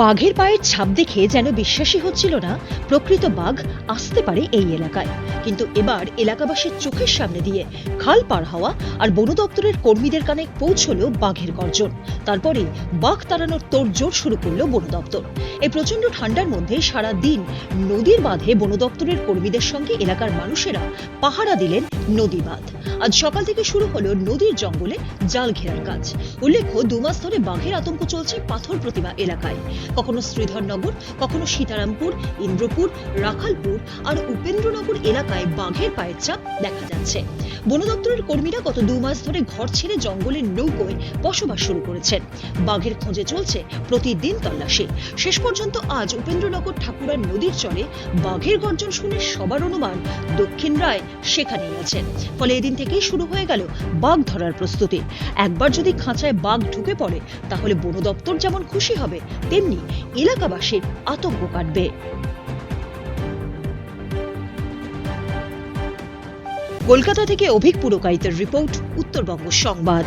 বাঘের পায়ের ছাপ দেখে যেন বিশ্বাসই হচ্ছিল না, প্রকৃত বাঘ আসতে পারে এই এলাকায়। কিন্তু এবার এলাকাবাসীর চোখের সামনে দিয়ে খাল পার হওয়া আর বন দপ্তরের কর্মীদের কানে পৌঁছলো বাঘের গর্জন। তারপরে বাঘ তাড়ানোর তোড়জোড় শুরু করল বন দপ্তর। এই প্রচণ্ড ঠান্ডার মধ্যে সারা দিন নদীর বাঁধে বন দপ্তরের কর্মীদের সঙ্গে এলাকার মানুষেরা পাহারা দিলেন নদী বাঁধ। আজ সকাল থেকে শুরু হলো নদীর জঙ্গলে জাল ঘেরার কাজ। উল্লেখ্য, দু মাস ধরে বাঘের আতঙ্ক চলছে পাথর প্রতিমা এলাকায়। কখনো শ্রীধরনগর, কখনো সীতারামপুর, ইন্দ্রপুর, রাখালপুর আর উপেন্দ্রনগর এলাকায় বাঘের পায়ের চাপ দেখা যাচ্ছে। বন দপ্তরের কর্মীরা গত দু মাস ধরে ঘর ছেড়ে জঙ্গলের নৌকোয় বসবাস শুরু করেছেন। বাঘের খোঁজে চলছে প্রতিদিন তল্লাশি। শেষ পর্যন্ত আজ উপেন্দ্রনগর ঠাকুরার নদীর চরে বাঘের গর্জন শুনে সবার অনুমান দক্ষিণ রায় সেখানেই আছেন। ফলে এদিন থেকেই শুরু হয়ে গেল বাঘ ধরার প্রস্তুতি। একবার যদি খাঁচায় বাঘ ঢুকে পড়ে, তাহলে বন দপ্তর যেমন খুশি হবে, তেমনি এলাকাবাসীর আতঙ্ক কাটবে। কলকাতা থেকে অভিক পুরকায়িতের রিপোর্ট উত্তরবঙ্গ সংবাদ।